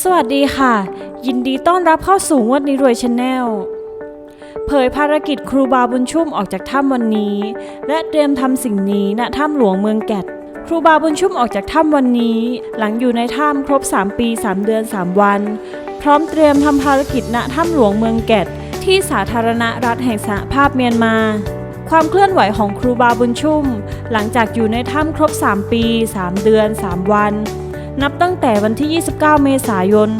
สวัสดีค่ะ ยินดีต้อนรับเข้าสู่งวดนี้รวยชาแนลเผยภารกิจครูบาบุญชุ่มออกจากถ้ำวันนี้ และเตรียมทำสิ่งนี้ณถ้ำหลวงเมืองแกดครูบาบุญชุ่มออกจากถ้ำวันนี้ หลังอยู่ในถ้ำครบ 3 ปี 3 เดือน 3 วัน พร้อมเตรียมทำภารกิจณถ้ำหลวงเมืองแกดที่สาธารณรัฐแห่งสหภาพเมียนมา ความเคลื่อนไหวของครูบาบุญชุ่ม หลังจากอยู่ในถ้ำครบ 3 ปี 3 เดือน 3 วัน นับตั้งแต่วันที่ 29 เมษายน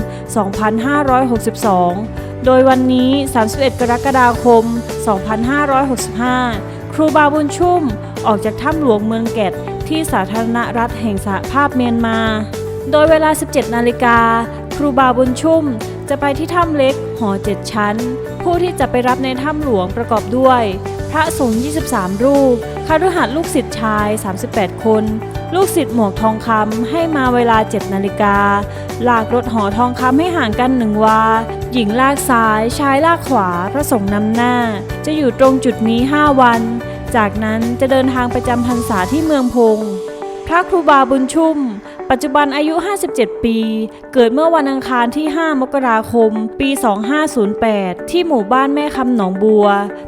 2562 โดยวันนี้ 31 กรกฎาคม 2565 ครูบาบุญชุ่มออกจากถ้ำหลวงเมืองแกดที่สาธารณรัฐแห่งสหภาพเมียนมา โดยเวลา 17 นาฬิกา ครูบาบุญชุ่มจะไปที่ถ้ำเล็กหอ 7 ชั้น ผู้ที่จะไปรับในถ้ำหลวงประกอบด้วย พระสงฆ์23 รูปคารุหัดลูกศิษย์ชาย 38 คน ลูกศิษย์หมวกทองคำให้มาเวลา 7 นาฬิกา ลากรถหอทองคำให้ห่างกันหนึ่งวา หญิงลากซ้าย ชายลากขวา พระสงฆ์นำหน้า จะอยู่ตรงจุดนี้ 5 วัน จากนั้นจะเดินทางไปจำพรรษาที่เมืองพง พระครูบาบุญชุ่ม ปัจจุบันอายุ 57 ปี เกิดเมื่อวันอังคารที่ 5 มกราคม ปี 2508 ที่หมู่บ้านแม่คำหนองบัว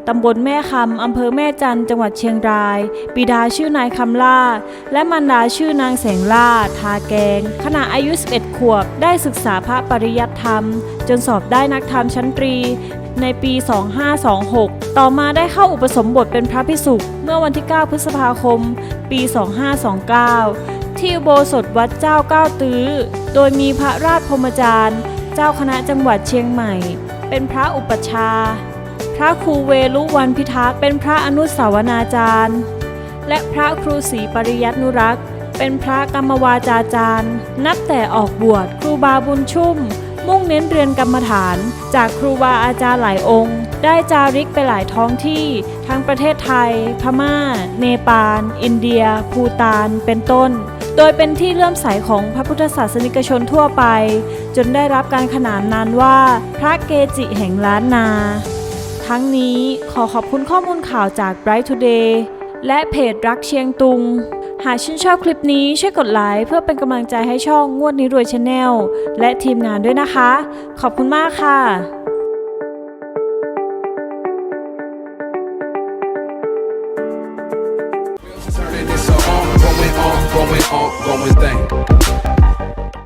ตำบลแม่คำอำเภอแม่จันจังหวัดเชียงราย บิดาชื่อนายคำล่า และมารดาชื่อนางแสงล่า ทาแกง ขณะอายุ 11 ขวบ ได้ศึกษาพระปริยัติธรรม จนสอบได้นักธรรมชั้นตรีในปี 2526 ต่อมาได้เข้าอุปสมบทเป็นพระภิกษุเมื่อวันที่ 9 พฤษภาคม ปี 2529 ที่อุโบสถวัดเจ้าเก้าตื้อ โดยมีพระราชพรมจารย์ เจ้าคณะจังหวัดเชียงใหม่ เป็นพระอุปชา พระครูเวลุวันพิทักษ์เป็นพระอนุสาวนาจารย์ และพระครูศรีปริยัตินุรักษ์ เป็นพระกรรมวาจาจารย์ นับแต่ออกบวชครูบาบุญชุ่ม มุ่งเน้นเรียนกรรมฐาน จากครูบาอาจารย์หลายองค์ ได้จาริกไปหลายท้องที่ ทั้งประเทศไทย พม่า เนปาล อินเดีย ภูตาน เป็นต้น โดยเป็นที่เลื่อมใสของพระพุทธศาสนิกชนทั่วไป จนได้รับการขนานนามว่าพระเกจิแห่งล้านนา ทั้งนี้ขอขอบคุณข้อมูลข่าวจาก Bright Today และเพจรักเชียงตุง หากชื่นชอบคลิปนี้ช่วยกดไลค์เพื่อเป็นกำลังใจให้ช่องงวดนี้รวยชาแนลและทีมงานด้วยนะคะ ขอบคุณมากค่ะ going on, going thing.